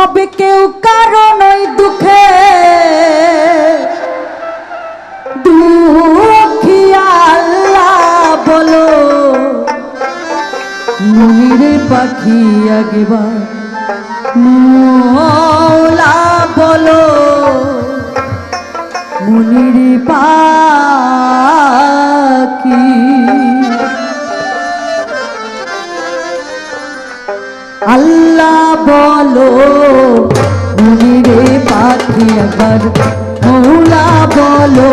হবে কেউ কারণ ওই দুঃখে। বলো মনিরে পাখি আগেবা মৌলা বলো মনিরে পাখি আল্লাহ বলো মনিরে পাখিয়াবার মৌলা বলো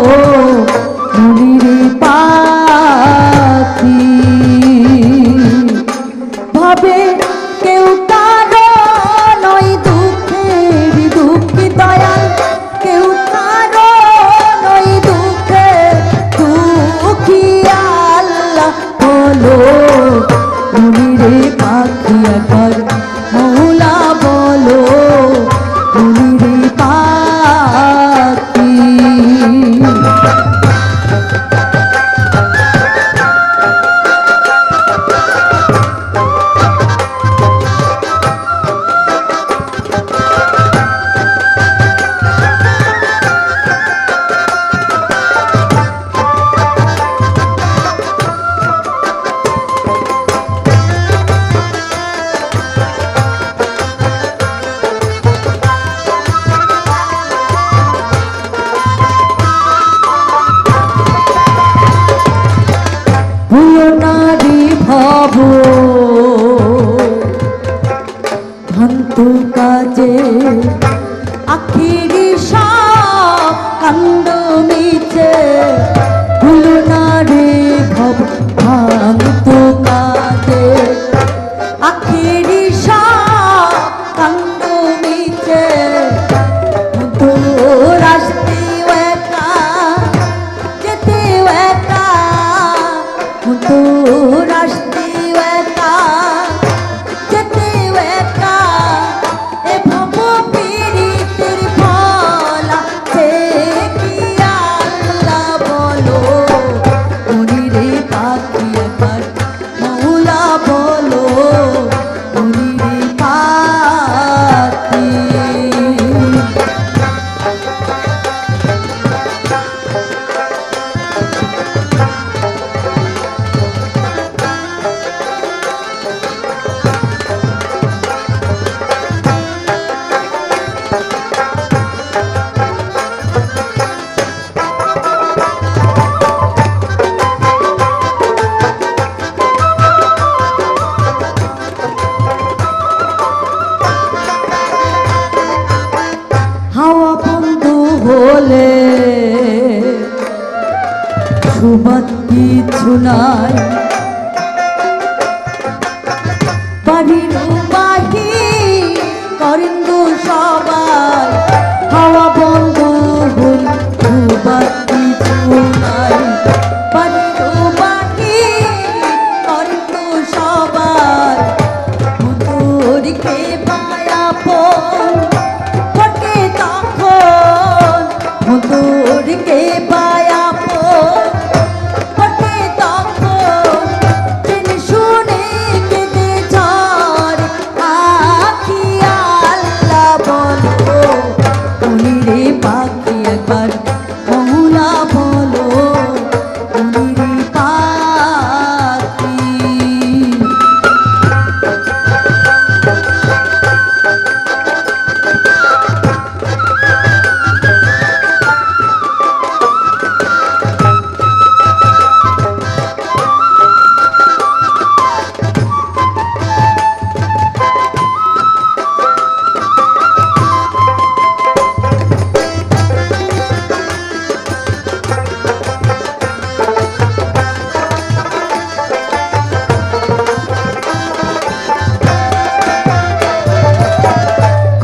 भूयो नारी भाव আসতে কিছু নাই বাড়ির বাহি করেন সবাই।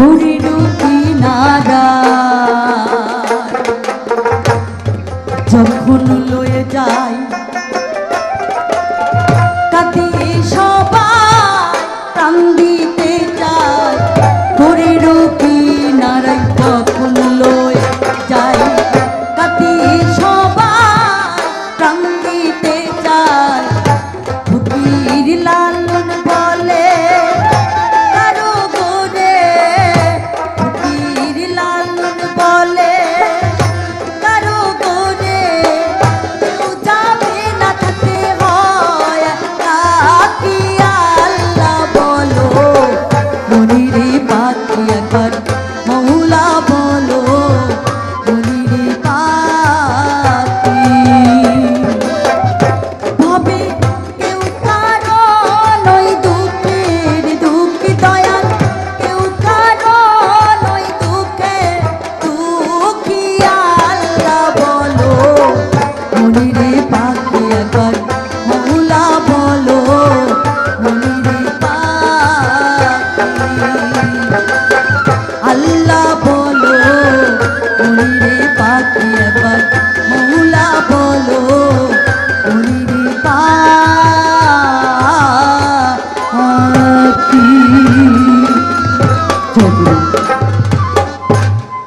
우 리.